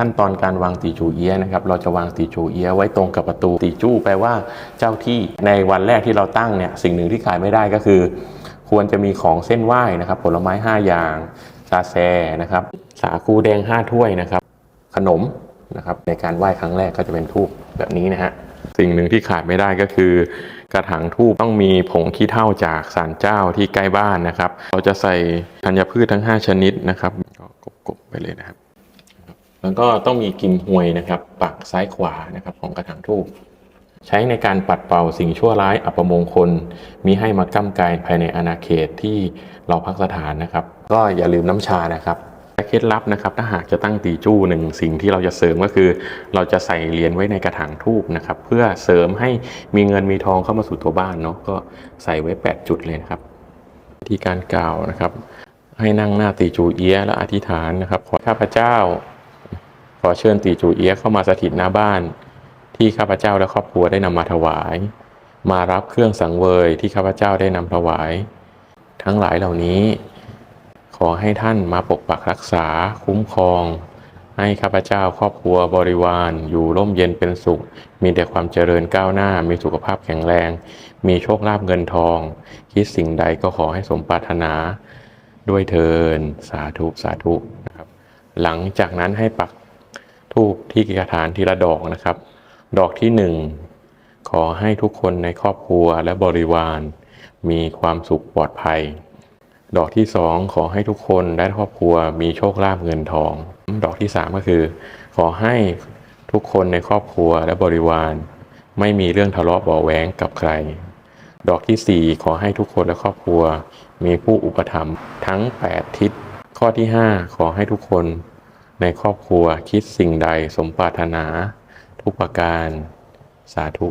ขั้นตอนการวางตีจูเอียะนะครับเราจะวางตีจูเอียะไว้ตรงกับประตูตีจูแปลว่าเจ้าที่ในวันแรกที่เราตั้งเนี่ยสิ่งหนึ่งที่ขายไม่ได้ก็คือ ควรจะมีของเส้นไหว้นะครับ ผลไม้ 5 อย่างซาแซนะครับ สาคูแดง 5 ถ้วยนะครับ ขนมนะครับในการไหว้ครั้งแรกก็จะเป็นทูบแบบนี้นะฮะสิ่งหนึ่งที่ขาดไม่ได้ก็คือ กระถางทูบต้องมีผงขี้เถ้าจากศาลเจ้าที่ใกล้บ้านนะครับ เราจะใส่ธัญพืชทั้ง 5 ชนิดนะครับก็กบๆไปเลยนะครับ แล้วก็ต้องมีกิมหวยนะครับปักซ้ายขวานะครับของกระถางทูบใช้ในการปัดเป่าสิ่งชั่วร้ายอัปมงคลมีให้มาก้ำกายภายในอาณาเขตที่เราพักสถานนะครับ ก็อย่าลืมน้ำชานะครับเคล็ดลับนะครับ ถ้าหากจะตั้งตีจู้หนึ่งสิ่งที่เราจะเสริมก็คือ เราจะใส่เหรียญไว้ในกระถางทูบนะครับ เพื่อเสริมให้มีเงินมีทองเข้ามาสู่ตัวบ้านเนาะก็ใส่ไว้ 8 จุดเลยนะครับวิธีการกล่าวนะครับ ให้นั่งหน้าตีจูเอียะและอธิษฐานนะครับ ขอข้าพเจ้า ขอเชิญตีจูเอียเข้ามาสถิตหน้าบ้าน ที่ข้าพเจ้าและครอบครัวได้นำมาถวาย มารับเครื่องสังเวยที่ข้าพเจ้าได้นำถวาย ทั้งหลายเหล่านี้ ขอให้ท่านมาปกปักรักษาคุ้มครอง ให้ข้าพเจ้าครอบครัวบริวารอยู่ร่มเย็นเป็นสุข มีแต่ความเจริญก้าวหน้า มีสุขภาพแข็งแรง มีโชคลาภเงินทอง คิดสิ่งใดก็ขอให้สมปรารถนาด้วยเทินสาธุสาธุนะครับ หลังจากนั้นให้ปัก ทูบที่กระถานทีละดอกนะครับ ดอกที่หนึ่งขอให้ทุกคนในครอบครัวและบริวาร มีความสุขปลอดภัย ดอกที่สองขอให้ทุกคนและครอบครัวมีโชคลาภเงินทอง ดอกที่สามก็คือ ขอให้ทุกคนในครอบครัวและบริวาร ไม่มีเรื่องทะเลาะเบาะแวงกับใคร ดอกที่4ขอให้ทุกคนและครอบครัว มีผู้อุปถัมภ์ทั้ง 8 ทิศข้อที่ 5 ขอให้ทุกคน ในครอบครัวคิดสิ่งใดสมปรารถนา ทุกประการสาธุ